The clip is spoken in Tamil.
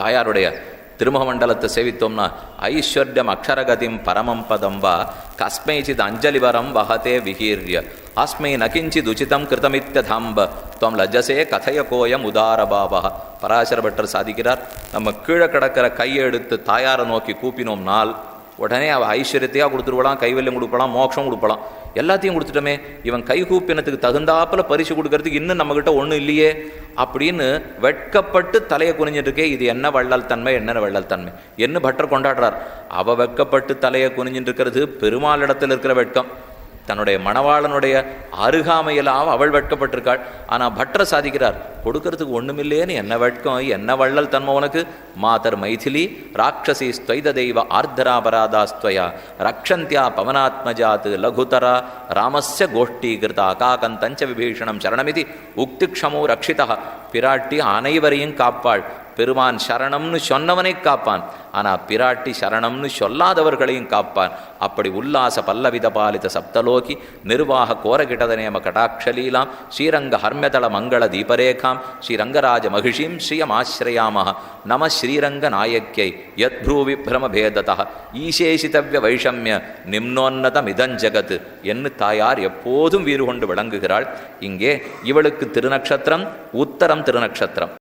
தாயாருடைய திருமுக மண்டலத்தை சேவித்தோம்னா ஐஸ்வர்யம் அக்ஷரகதிம் பரமம் பதம் வா கஸ்மைச்சித் அஞ்சலிவரம் வகதே விகீர்ய அஸ்மை நகிஞ்சித் உச்சிதம் கிருதமித்ததாம்ப துவம் லஜசே கதைய கோயம் உதாரபாவா பராசர பட்டர் சாதிக்கிறார். நம்ம கீழே கிடக்கிற கையை எடுத்து தாயாரை நோக்கி கூப்பினோம்னால் உடனே அவள் ஐஸ்வர்யத்தையாக கொடுத்துருவலாம் கைவல்யம் கொடுப்பலாம் மோட்சம் கொடுப்பலாம் எல்லாத்தையும் கொடுத்துட்டோமே. இவன் கைகூப்பினத்துக்கு தகுந்தாப்பில் பரிசு கொடுக்கறதுக்கு இன்னும் நம்மக்கிட்ட ஒன்றும் இல்லையே. அப்படின்னு வெட்கப்பட்டு தலையை குனிஞ்சிட்டு இருக்கே இது என்ன வள்ளல் தன்மை என்ன வள்ளல் தன்மை? என்ன பட்டர் கொண்டாடுறார்? அவள் வெட்கப்பட்டு தலையை குனிஞ்சிட்டு இருக்கிறது பெருமாளிடத்தில் இருக்கிற வெட்கம். தன்னுடைய மணவாளனுடைய அருகாமையிலாவ அவள் வெட்கப்பட்டிருக்காள். ஆனால் பட்டர் சாதிக்கிறார். கொடுக்கறதுக்கு ஒண்ணுமில்லேன்னு என்ன வெட்கம் என்ன வள்ளல் தன்மை உனக்கு? மாதர் மைதிலி ராட்சசி ஸ்வைத தெய்வ ஆர்தராபராதாஸ்துவயா. ரக்ஷந்தியா பவனாத்மஜாத் லகுதரா ராமஸ்ய கோஷ்டி கிருதா காகந்தஞ்ச விபீஷணம் சரணமிதி உக்திக்ஷமோ ரக்ஷிதா. பிராட்டி அனைவரையும் காப்பாள். பெருமான் சரணம்னு சொன்னவனை காப்பான். ஆனால் பிராட்டி சரணம்னு சொல்லாதவர்களையும் காப்பான். அப்படி உல்லாச பல்லவித பாலித சப்தலோகி நிர்வாக கோரகிட்டதநேம கடாட்சலீலாம் ஸ்ரீரங்க ஹர்மதள மங்கள தீபரேகாம் ஸ்ரீரங்கராஜ மகிஷீம் ஸ்ரீயமாசிரயாம நம ஸ்ரீரங்க நாயக்கியை யத் ப்ரூவி ஈசேஷிதவ்ய வைஷமிய நிம்னோன்னதம் ஜகத் என்று தாயார் எப்போதும் வீறு கொண்டு விளங்குகிறாள். இங்கே இவளுக்கு திருநக்ஷத்திரம் உத்தரம் திருநக்ஷத்திரம்.